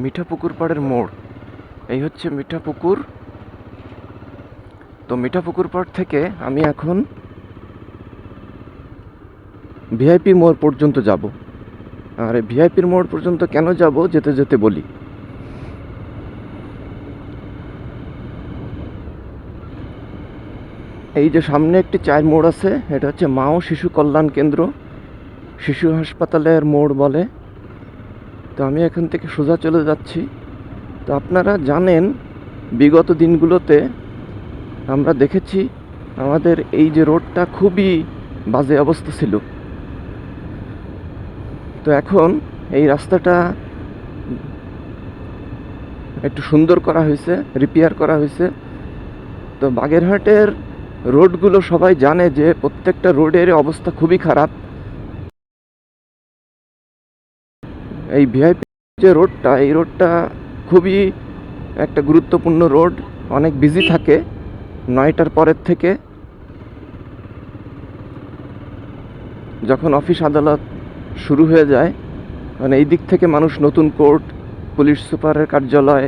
মিঠা পুকুর পাড়ের মোড়। এই হচ্ছে মিঠা পুকুর তো মিঠা পুকুর পাড় থেকে আমি এখন ভিআইপি মোড় পর্যন্ত যাব। আর ভিআইপির মোড় পর্যন্ত কেন যাব, যেতে যেতে বলি। এই যে সামনে একটি চায়ের মোড় আছে, এটা হচ্ছে মা ও শিশু কল্যাণ কেন্দ্র। শিশু হাসপাতালের মোড় বলে। তো আমি এখান থেকে সোজা চলে যাচ্ছি। তো আপনারা জানেন, বিগত দিনগুলোতে আমরা দেখেছি আমাদের এই যে রোডটা খুবই বাজে অবস্থা ছিল। তো এখন এই রাস্তাটা একটু সুন্দর করা হয়েছে রিপেয়ার করা হয়েছে। তো বাগেরহাটের রোডগুলো সবাই জানে যে প্রত্যেকটা রোডের অবস্থা খুবই খারাপ। এই ভিআইপি যে রোডটা, এই রোডটা খুবই একটা গুরুত্বপূর্ণ রোড। অনেক বিজি থাকে নয়টার পরের থেকে। যখন অফিস আদালত শুরু হয়ে যায় মানে এই দিক থেকে মানুষ নতুন কোর্ট, পুলিশ সুপারের কার্যালয়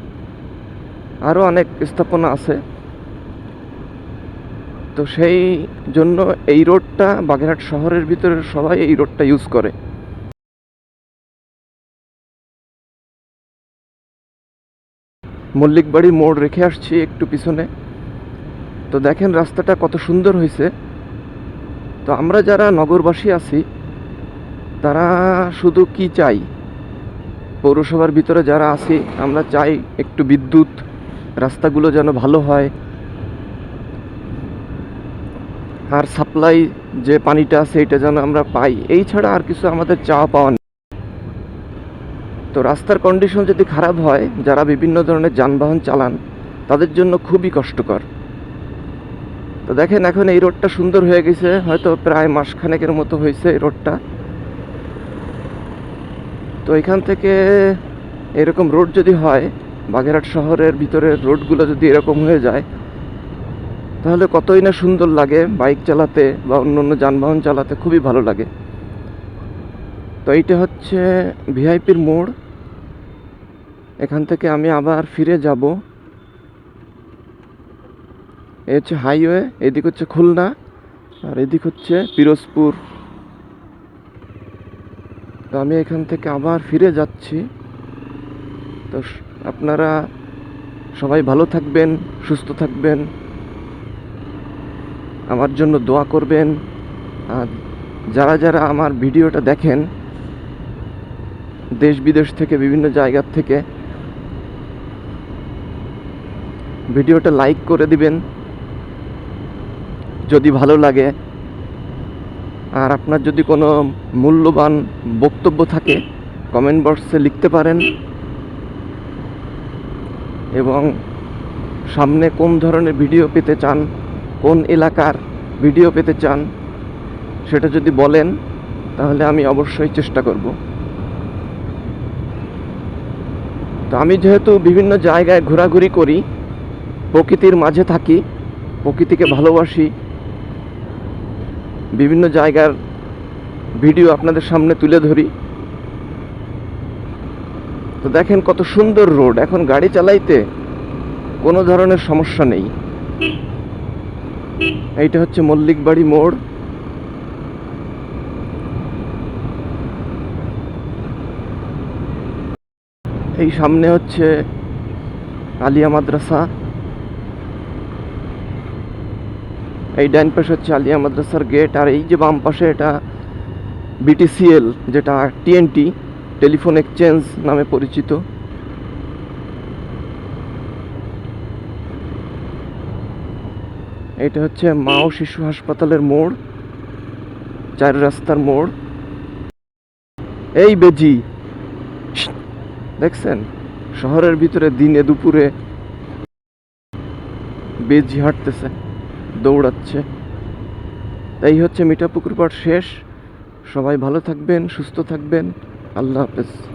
আরও অনেক স্থাপনা আছে। তো সেই জন্য এই রোডটা বাগেরহাট শহরের ভিতরে সবাই এই রোডটা ইউজ করে। মল্লিকবাড়ি মোড় রেখে আসছি একটু পিছনে। তো দেখেন রাস্তাটা কত সুন্দর হয়েছে। তো আমরা যারা নগরবাসী আছি, তারা শুধু কি চাই? পৌরসভার ভিতরে যারা আছি, আমরা চাই একটু বিদ্যুৎ, রাস্তাগুলো যেন ভালো হয়। আর সাপ্লাই যে পানিটা আছে এটা যেন আমরা পাই। এই ছাড়া আর কিছু আমাদের চাওয়া পাওয়া তো রাস্তার কন্ডিশন যদি খারাপ হয়, যারা বিভিন্ন ধরনের যানবাহন চালান, তাদের জন্য খুবই কষ্টকর। তো দেখেন এখন এই রোডটা সুন্দর হয়ে গেছে, হয়তো প্রায় মাসখানেকের মতো হয়েছে এই রোডটা তো এখান থেকে এরকম রোড যদি হয়, বাগেরহাট শহরের ভিতরের রোডগুলো যদি এরকম হয়ে যায়, তাহলে কতই না সুন্দর লাগে বাইক চালাতে বা অন্য অন্য যানবাহন চালাতে, খুবই ভালো লাগে। তো এইটা হচ্ছে ভিআইপির মোড়। এখান থেকে আমি আবার ফিরে যাব। এ হচ্ছে হাইওয়ে, এদিক হচ্ছে খুলনা, আর এদিক হচ্ছে পিরোজপুর। তো আমি এখান থেকে আবার ফিরে যাচ্ছি। তো আপনারা সবাই ভালো থাকবেন, সুস্থ থাকবেন। আমার জন্য দোয়া করবেন। আর যারা যারা আমার ভিডিওটা দেখেন, দেশ বিদেশ থেকে, বিভিন্ন জায়গার থেকে ভিডিওটা লাইক করে দিবেন। যদি ভালো লাগে। আর আপনার যদি কোনো মূল্যবান বক্তব্য থাকে কমেন্ট বক্সে লিখতে পারেন। এবং সামনে কোন ধরনের ভিডিও পেতে চান, কোন এলাকার ভিডিও পেতে চান, সেটা যদি বলেন, তাহলে আমি অবশ্যই চেষ্টা করব। তো আমি যেহেতু বিভিন্ন জায়গায় ঘোরাঘুরি করি প্রকৃতির মাঝে থাকি, প্রকৃতিকে ভালোবাসি। বিভিন্ন জায়গার ভিডিও আপনাদের সামনে তুলে ধরি। তো দেখেন কত সুন্দর রোড। এখন গাড়ি চালাইতে কোনো ধরনের সমস্যা নেই। এইটা হচ্ছে মল্লিকবাড়ি মোড়। এই সামনে হচ্ছে আলিয়া মাদ্রাসা। এই ডাইন পাশে হচ্ছে আলিয়া মাদ্রাসার গেট আর এই যে বাম পাশে এটা বিটিসিএল যেটা টিএনটি টেলিফোন এক্সচেঞ্জ নামে পরিচিত। এটা হচ্ছে মা ও শিশু হাসপাতালের মোড়, চার রাস্তার মোড়। এই বেজি, দেখছেন? শহরের ভিতরে দিনে দুপুরে বেজি হাঁটতেছে। দৌড়াচ্ছে। এই হচ্ছে মিঠা পুকুর পাড় শেষ। সবাই ভালো থাকবেন সুস্থ থাকবেন। আল্লাহ হাফেজ।